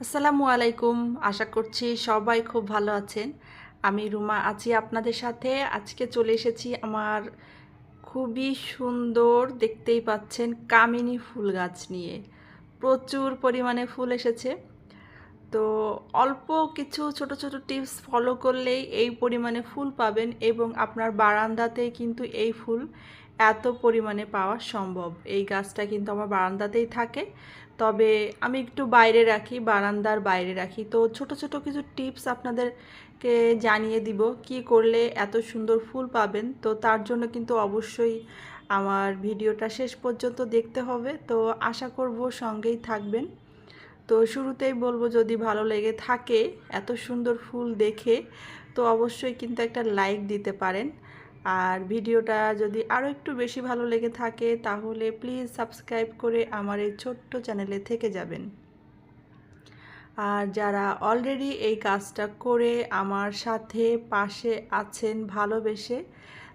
আসসালামু আলাইকুম। আশা করছি সবাই খুব ভালো আছেন। আমি রুমা আছি আপনাদের সাথে। আজকে চলে এসেছি আমার খুবই সুন্দর, দেখতেই পাচ্ছেন, কামিনী ফুল গাছ নিয়ে। প্রচুর পরিমাণে ফুল এসেছে। তো অল্প কিছু ছোট ছোট টিপস ফলো করলেই এই পরিমাণে ফুল পাবেন এবং আপনার বারান্দাতেই কিন্তু এই ফুল এত পরিমাণে পাওয়া সম্ভব। এই গাছটা কিন্তু আমার বারান্দাতেই থাকে। তবে আমি একটু বাইরে রাখি, বারান্দার বাইরে রাখি। তো ছোট ছোট কিছু টিপস আপনাদেরকে জানিয়ে দিব কি করলে এত সুন্দর ফুল পাবেন। তো তার জন্য কিন্তু অবশ্যই আমার ভিডিওটা শেষ পর্যন্ত দেখতে হবে। তো আশা করব সঙ্গেই থাকবেন। তো শুরুতেই বলব, যদি ভালো লেগে থাকে এত সুন্দর ফুল দেখে, তো অবশ্যই কিন্তু একটা লাইক দিতে পারেন। আর ভিডিওটা যদি আরও একটু বেশি ভালো লেগে থাকে, তাহলে প্লিজ সাবস্ক্রাইব করে আমার এই ছোট্ট চ্যানেলে থেকে যাবেন। আর যারা অলরেডি এই কাজটা করে আমার সাথে পাশে আছেন, ভালোবেসে,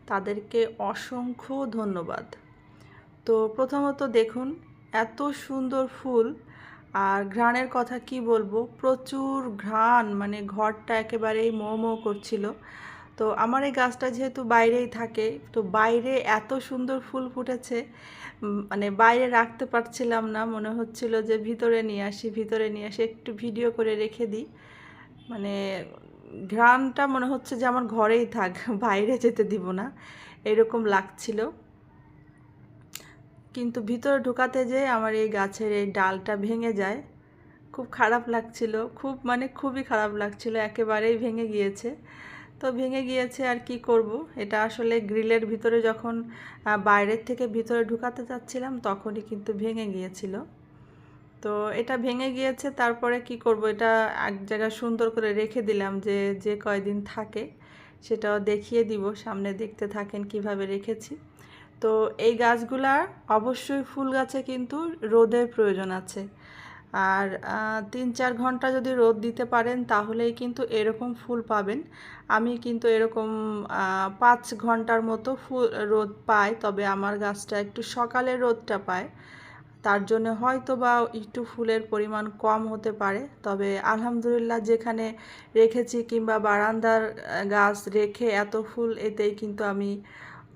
তাদেরকে অসংখ্য ধন্যবাদ। তো প্রথমত দেখুন, এত সুন্দর ফুল, আর ঘ্রাণের কথা কি বলব? প্রচুর ঘ্রাণ মানে ঘরটা একেবারেই মো করছিল। তো আমার এই গাছটা যেহেতু বাইরেই থাকে, তো বাইরে এত সুন্দর ফুল ফুটেছে মানে বাইরে রাখতে পারছিলাম না। মনে হচ্ছিল যে ভিতরে নিয়ে আসি, ভিতরে নিয়ে আসি, একটু ভিডিও করে রেখে দিই। মানে ঘ্রাণটা মনে হচ্ছে যে আমার ঘরেই থাক, বাইরে যেতে দিব না, এরকম লাগছিল। কিন্তু ভিতরে ঢোকাতে যেয়ে আমার এই গাছের এই ডালটা ভেঙে যায়। খুব খারাপ লাগছিল, খুব মানে খুবই খারাপ লাগছিল, একেবারেই ভেঙে গিয়েছে। তো ভেঙে গিয়েছে আর কি করব। এটা আসলে গ্রিলের ভিতরে যখন বাইরের থেকে ভিতরে ঢুকাতে যাচ্ছিলাম তখনই কিন্তু ভেঙে গিয়েছিল। তো এটা ভেঙে গিয়েছে, তারপরে কি করব? এটা এক জায়গায় সুন্দর করে রেখে দিলাম যে যে কয়দিন থাকে সেটাও দেখিয়ে দিব। সামনে দেখতে থাকেন কীভাবে রেখেছি। তো এই গাছগুলার অবশ্যই ফুল গাছে কিন্তু রোদের প্রয়োজন আছে। আর তিন চার ঘণ্টা যদি রোদ দিতে পারেন তাহলেই কিন্তু এরকম ফুল পাবেন। আমি কিন্তু এরকম পাঁচ ঘণ্টার মতো ফুল, রোদ পাই, তবে আমার গাছটা একটু সকালে রোদটা পায়। তার জন্য হয়তো বা একটু ফুলের পরিমাণ কম হতে পারে। তবে আলহামদুলিল্লাহ যেখানে রেখেছি কিংবা বারান্দার গাছ রেখে এত ফুল এতেই কিন্তু আমি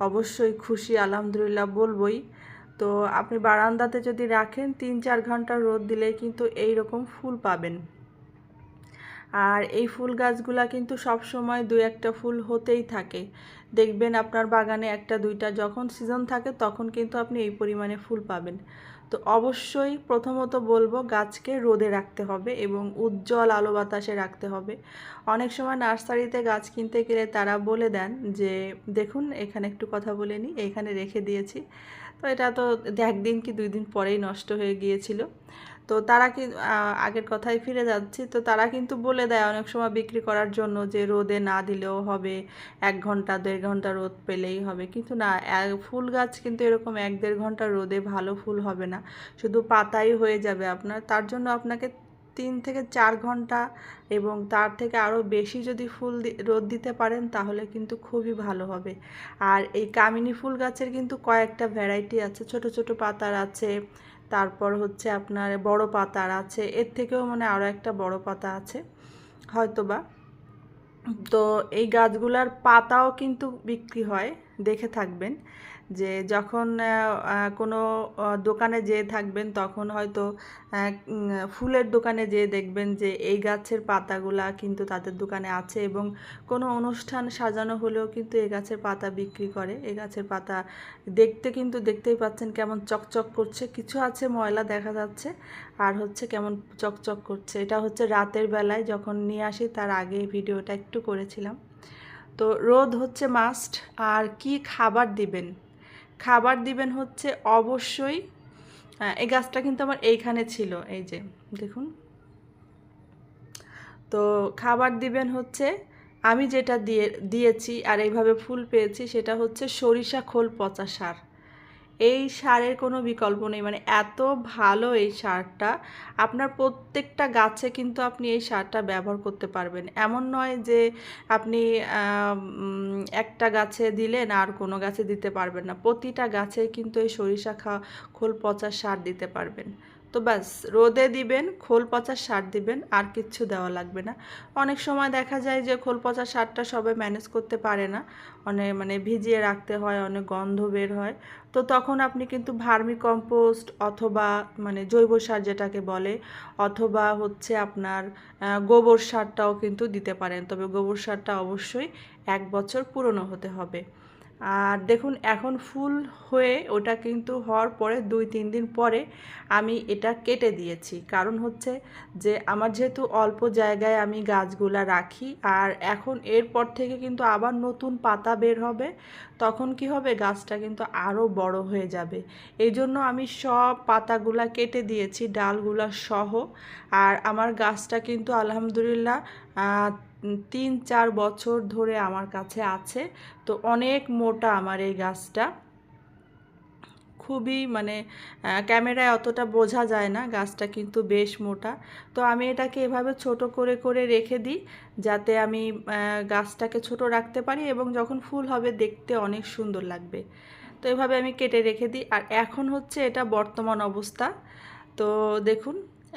অবশ্যই খুশি, আলহামদুলিল্লাহ বলবই। তো আপনি বারান্দাতে যদি রাখেন, তিন চার ঘণ্টা রোদ দিলেই কিন্তু এই রকম ফুল পাবেন। আর এই ফুল গাছগুলা কিন্তু সব সময় দু একটা ফুল হতেই থাকে। দেখবেন আপনার বাগানে একটা, দুইটা যখন সিজন থাকে তখন কিন্তু আপনি এই পরিমাণে ফুল পাবেন। তো অবশ্যই প্রথমত বলব গাছকে রোদে রাখতে হবে এবং উজ্জ্বল আলো বাতাসে রাখতে হবে। অনেক সময় নার্সারিতে গাছ কিনতে গেলে তারা বলে দেন যে, দেখুন, এখানে একটু কথা বলে নিই, এখানে রেখে দিয়েছি। তো এটা তো একদিন কি দুই দিন পরেই নষ্ট হয়ে গিয়েছিল। তো তারা কি আগের কথায় ফিরে যাচ্ছি। তো তারা কিন্তু বলে দেয় অনেক সময় বিক্রি করার জন্য যে রোদে না দিলেও হবে, এক ঘণ্টা, দেড় ঘণ্টা রোদ পেলেই হবে। কিন্তু না ফুল গাছ কিন্তু এরকম এক দেড় ঘণ্টা রোদে ভালো ফুল হবে না। শুধু পাতাই হয়ে যাবে আপনার। তার জন্য আপনাকে তিন থেকে চার ঘণ্টা এবং তার থেকে আরও বেশি যদি ফুল রোদ দিতে পারেন তাহলে কিন্তু খুবই ভালো হবে। আর এই কামিনী ফুল গাছের কিন্তু কয়েকটা ভ্যারাইটি আছে, ছোট ছোট পাতার আছে, তারপর হচ্ছে আপনার বড় পাতার আছে, এর থেকেও মানে আরও একটা বড় পাতা আছে, হয়তোবা। তো এই গাছগুলার পাতাও কিন্তু বিক্রি হয়, দেখে থাকবেন। যে যখন কোনো দোকানে যেয়ে থাকবেন তখন হয়তো ফুলের দোকানে যেয়ে দেখবেন যে এই গাছের পাতাগুলা কিন্তু তাদের দোকানে আছে এবং কোনো অনুষ্ঠান সাজানো হলেও কিন্তু এই গাছের পাতা বিক্রি করে। এই গাছের পাতা দেখতে কিন্তু দেখতেই পাচ্ছেন কেমন চকচক করছে। কিছু আছে ময়লা দেখা যাচ্ছে, আর হচ্ছে কেমন চকচক করছে। এটা হচ্ছে রাতের বেলায় যখন নিয়ে আসি তার আগে ভিডিওটা একটু করেছিলাম। তো রোদ হচ্ছে মাস্ট, আর কি খাবার দিবেন? খাবার দিবেন হচ্ছে অবশ্যই। এই গাছটা কিন্তু আমার এইখানে ছিল, এই যে, দেখুন। তো খাবার দিবেন হচ্ছে, আমি যেটা দিয়ে, দিয়েছি আর এইভাবে ফুল পেয়েছি সেটা হচ্ছে সরিষা খোল পচা সার। এই সারের কোনো বিকল্প নেই। মানে এত ভালো এই সারটা। আপনার প্রত্যেকটা গাছে কিন্তু আপনি এই সারটা ব্যবহার করতে পারবেন। এমন নয় যে আপনি একটা গাছে দিলেন আর কোনো গাছে দিতে পারবেন না। প্রতিটা গাছে কিন্তু এই সরিষা খা, খোল পচা সার দিতে পারবেন। তো ব্যাস, রোদে দিবেন, খোল পচা সার দিবেন, আর কিচ্ছু দেওয়া লাগবে না। অনেক সময় দেখা যায় যে খোল পচা সারটা সবাই ম্যানেজ করতে পারে না। অনেক মানে ভিজিয়ে রাখতে হয়, অনেক গন্ধ বের হয়। তো তখন আপনি কিন্তু ভার্মি কম্পোস্ট অথবা মানে জৈব সার যেটাকে বলে, অথবা হচ্ছে আপনার গোবর সারটাও কিন্তু দিতে পারেন। তবে গোবর সারটা অবশ্যই এক বছর পুরনো হতে হবে। আর দেখুন, এখন ফুল হয়ে ওটা কিন্তু হওয়ার পরে দুই, তিন দিন পরে আমি এটা কেটে দিয়েছি। কারণ হচ্ছে যে আমার যেহেতু অল্প জায়গায় আমি গাছগুলা রাখি, আর এখন এরপর থেকে কিন্তু আবার নতুন পাতা বের হবে, তখন কি হবে? গাছটা কিন্তু আরও বড় হয়ে যাবে। এই জন্য আমি সব পাতাগুলা কেটে দিয়েছি, ডালগুলা সহ। আর আমার গাছটা কিন্তু আলহামদুলিল্লাহ তিন, চার বছর ধরে আমার কাছে আছে। তো অনেক মোটা আমার এই গাছটা। খুবই মানে ক্যামেরায় অতটা বোঝা যায় না গাছটা কিন্তু বেশ মোটা। তো আমি এটাকে এভাবে ছোট করে করে রেখে দিই যাতে আমি গাছটাকে ছোট রাখতে পারি এবং যখন ফুল হবে দেখতে অনেক সুন্দর লাগবে। তো এভাবে আমি কেটে রেখে দিই। আর এখন হচ্ছে এটা বর্তমান অবস্থা। তো দেখুন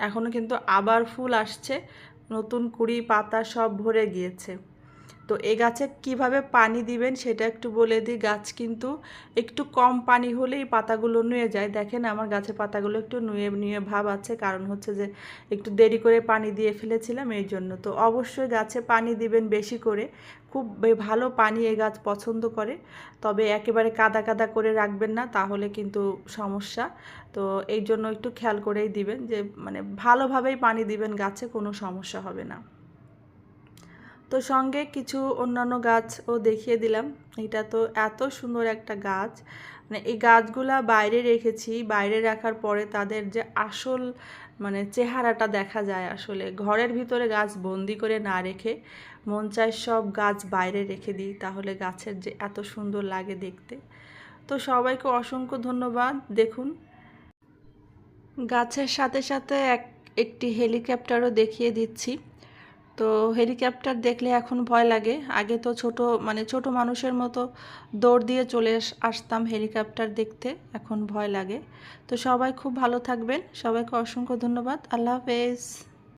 এখনও কিন্তু আবার ফুল আসছে। নতুন কুড়ি পাতা সব ভরে গিয়েছে। তো এ গাছে কীভাবে পানি দিবেন সেটা একটু বলে দিই। গাছ কিন্তু একটু কম পানি হলেই পাতাগুলো নুয়ে যায়। দেখেন আমার গাছের পাতাগুলো একটু নুয়ে নুয়ে ভাব আছে। কারণ হচ্ছে যে একটু দেরি করে পানি দিয়ে ফেলেছিলাম এই জন্য। তো অবশ্যই গাছে পানি দিবেন বেশি করে। খুব ভালো পানি এ গাছ পছন্দ করে। তবে একেবারে কাদা কাদা করে রাখবেন না, তাহলে কিন্তু সমস্যা। তো এই জন্য একটু খেয়াল করেই দিবেন যে মানে ভালোভাবেই পানি দিবেন গাছে, কোনো সমস্যা হবে না। তো সঙ্গে কিছু অন্যান্য গাছও দেখিয়ে দিলাম। এটা তো এত সুন্দর একটা গাছ। মানে এই গাছগুলা বাইরে রেখেছি, বাইরে রাখার পরে তাদের যে আসল মানে চেহারাটা দেখা যায় আসলে। ঘরের ভিতরে গাছ বন্দি করে না রেখে মন চায় সব গাছ বাইরে রেখে দিই, তাহলে গাছের যে এত সুন্দর লাগে দেখতে। তো সবাইকে অসংখ্য ধন্যবাদ। দেখুন, গাছের সাথে সাথে এক, একটি হেলিকপ্টারও দেখিয়ে দিচ্ছি। তো হেলিকপ্টার দেখলে এখন ভয় লাগে। আগে তো ছোট মানে ছোট মানুষের মতো দৌড় দিয়ে চলে আসতাম হেলিকপ্টার দেখতে, এখন ভয় লাগে। তো সবাই খুব ভালো থাকবেন। সবাইকে অসংখ্য ধন্যবাদ। আল্লাহ হাফেজ।